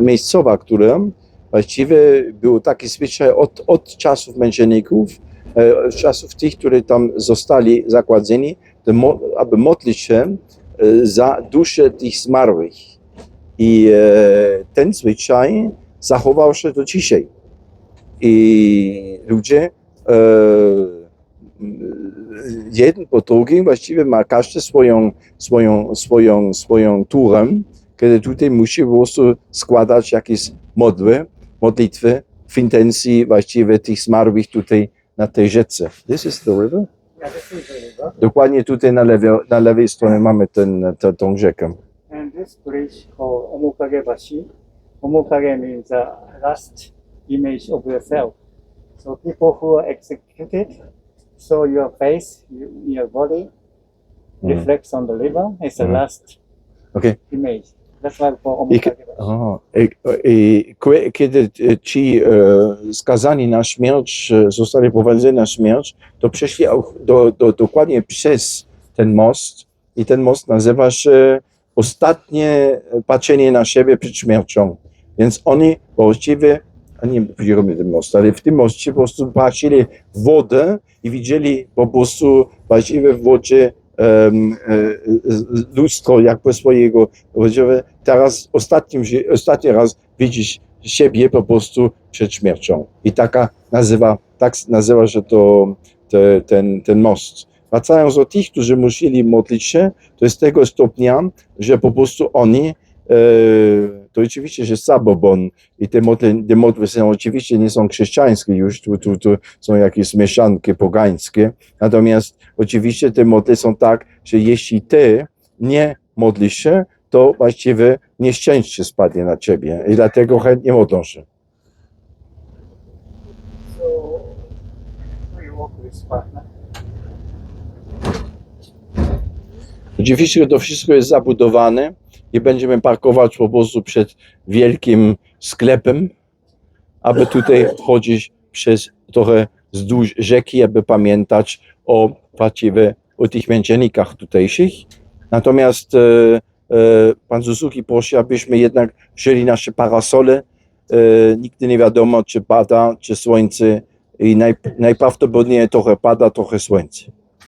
miejscowa, która właściwie było taki zwyczaj od, od czasów męczenników, e, od czasów tych, którzy tam zostali zakładzeni, aby modlić się e, za duszę tych zmarłych. I e, ten zwyczaj zachował się do dzisiaj. I ludzie e, jeden po drugim właściwie ma każdy swoją, swoją, swoją, swoją turę, kiedy tutaj musi po prostu składać jakieś modły, modlitwy w intencji właściwie tych zmarłych tutaj na tej rzece. This is the river? Yeah, this is the river. Dokładnie tutaj na, lewie, na lewej stronie mamy ten, tę, tą rzekę. And this bridge called Omokagebashi. Omokage means the last image of yourself. So people who are executed, so your face, you- your body Mhm. reflects on the river. It's the Mhm. last Okay. image. I, i, kwe- kiedy e, ci e, skazani na śmierć e, zostali prowadzeni na śmierć, to przeszli do, do, dokładnie przez ten most i ten most nazywa się ostatnie patrzenie na siebie przed śmiercią. Więc oni właściwie, a nie widzimy ten most, ale w tym moście po prostu patrzyli w wodę i widzieli po prostu właściwie w wodzie lustro jakby swojego Właściwie teraz ostatnim, ostatni raz widzisz siebie po prostu przed śmiercią. I taka nazywa, tak nazywa się to te, ten, ten most. Wracając do tych, którzy musieli modlić się, to jest tego stopnia, że po prostu oni, e, to oczywiście jest zabobon i te modły, te modły są oczywiście nie są chrześcijańskie już, tu, tu, tu są jakieś mieszanki pogańskie, natomiast oczywiście te modły są tak, że jeśli ty nie modlisz się, to właściwie nieszczęście spadnie na ciebie i dlatego chętnie modlą się. Oczywiście to wszystko jest zabudowane i będziemy parkować po prostu przed wielkim sklepem, aby tutaj chodzić przez trochę wzdłuż rzeki, aby pamiętać o właściwie o tych męczennikach tutejszych. Natomiast e, e, Pan Suzuki prosi, abyśmy jednak wzięli nasze parasole. E, nigdy nie wiadomo, czy pada, czy słońce i naj, najprawdopodobniej trochę pada, trochę słońce.